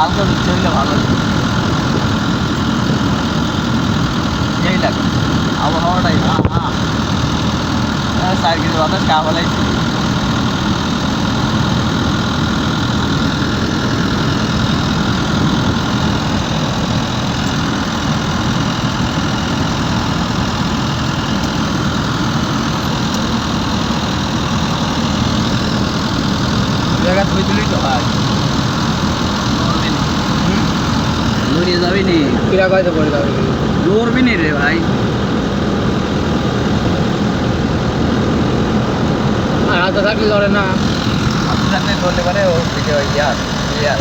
হালকা বৃষ্টি হইলে ভালো। এই লাগে আবহাওয়াটাই ভালো। হ্যাঁ, চার বাতাস কা যাবি নি কিরা কয়তো পড়ে যাবে? লড়বি নি রে ভাই। আর হাতে থাকলে ধরে না। আপনার ধরতে পারে ও ভিডিও ইয়ার ইয়ার।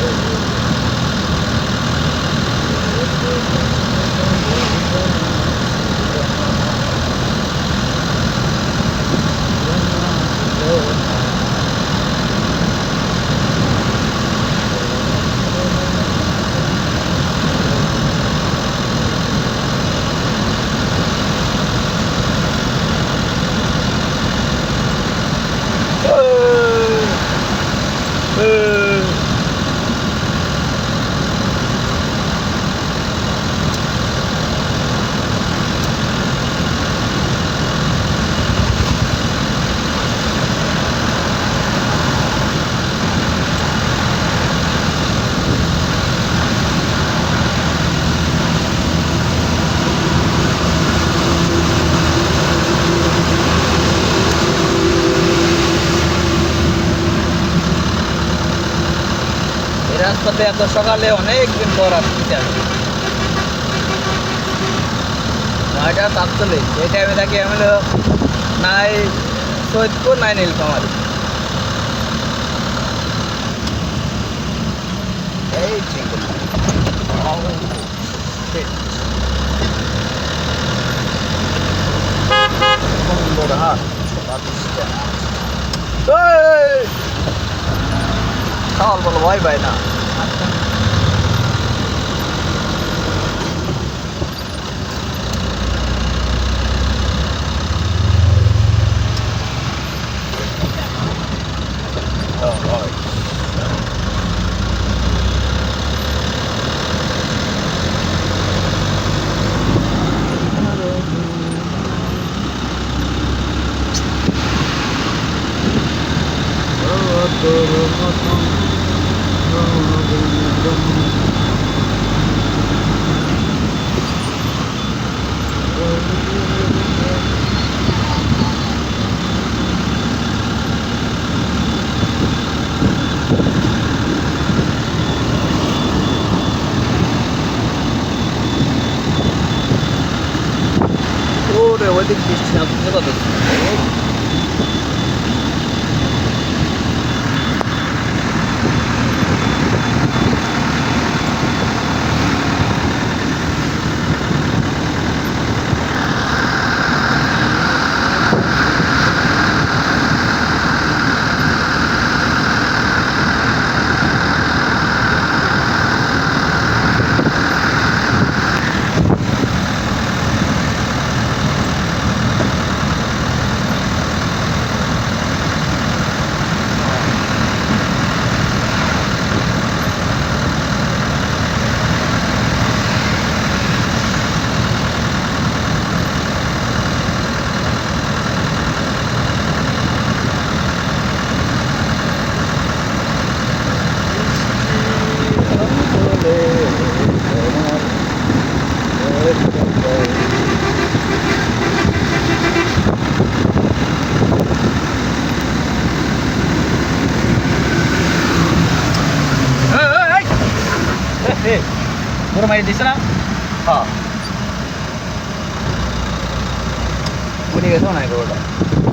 এই রাস্তাতে এত সকালে অনেক দিন পর আসছি আমি নয়টা সাতচল্লিশ, এই টাইমে থাকি আমি নাই সৈয়দপুর নাই নীলফামারি। এই সকাল বলো ভয় পাই না। ಮಾಡ್ತೇನೆ ওইদিক বৃষ্টি না বুঝতে ए बरं माहिती दिस ना हां कोणी घेतो नाही रोड